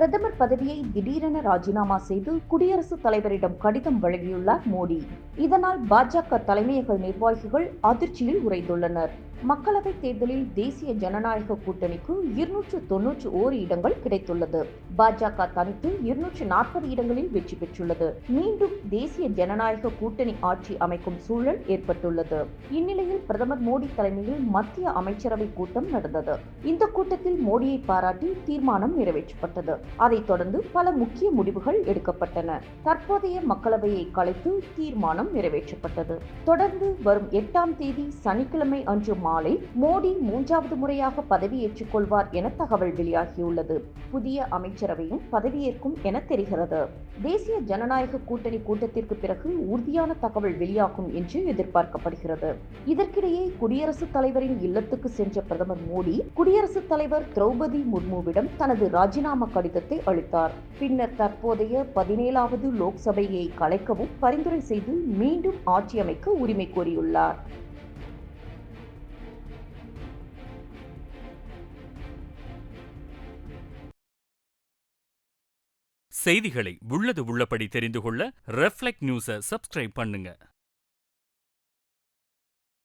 பிரதமர் பதவியை திடீரென ராஜினாமா செய்து குடியரசுத் தலைவரிடம் கடிதம் வழங்கியுள்ளார் மோடி. இதனால் பாஜக தலைமையக நிர்வாகிகள் அதிர்ச்சியில் உறைந்துள்ளனர். மக்களவைத் தேர்தலில் தேசிய ஜனநாயக கூட்டணிக்கு இருநூற்று தொன்னூற்று ஓரு இடங்கள் கிடைத்துள்ளது. பாஜக தனித்து இருநூற்று நாற்பது இடங்களில் வெற்றி பெற்றுள்ளது. மீண்டும் தேசிய ஜனநாயக கூட்டணி ஆட்சி அமைக்கும் சூழல் ஏற்பட்டுள்ளது. இந்நிலையில் பிரதமர் மோடி தலைமையில் மத்திய அமைச்சரவை கூட்டம் நடந்தது. இந்த கூட்டத்தில் மோடியை பாராட்டி தீர்மானம் நிறைவேற்றப்பட்டது. அதைத் தொடர்ந்து பல முக்கிய முடிவுகள் எடுக்கப்பட்டன. தற்போதைய மக்களவையை கலைத்து தீர்மானம் நிறைவேற்றப்பட்டது. தொடர்ந்து வரும் எட்டாம் தேதி சனிக்கிழமை அன்று மாலை மோடி மூன்றாவது முறையாக பதவியேற்றுக் கொள்வார் என தகவல் வெளியாகியுள்ளது. புதிய அமைச்சரவையும் பதவியேற்கும் என தெரிகிறது. தேசிய ஜனநாயக கூட்டணி கூட்டத்திற்கு பிறகு உறுதியான தகவல் வெளியாகும் என்று எதிர்பார்க்கப்படுகிறது. இதற்கிடையே குடியரசுத் தலைவரின் இல்லத்துக்கு சென்ற பிரதமர் மோடி குடியரசுத் தலைவர் திரௌபதி முர்முவிடம் தனது ராஜினாமா கடிதம் கடிதத்தை அளித்தார். பின்னர் தற்போதைய பதினேழாவது லோக்சபையை கலைக்கவும் பரிந்துரை செய்து மீண்டும் ஆட்சி அமைக்க உரிமை கோரியுள்ளார். செய்திகளை உள்ளது உள்ளபடி தெரிந்து கொள்ள ரெஃப்ளெக்ட் நியூஸை சப்ஸ்கிரைப் பண்ணுங்க.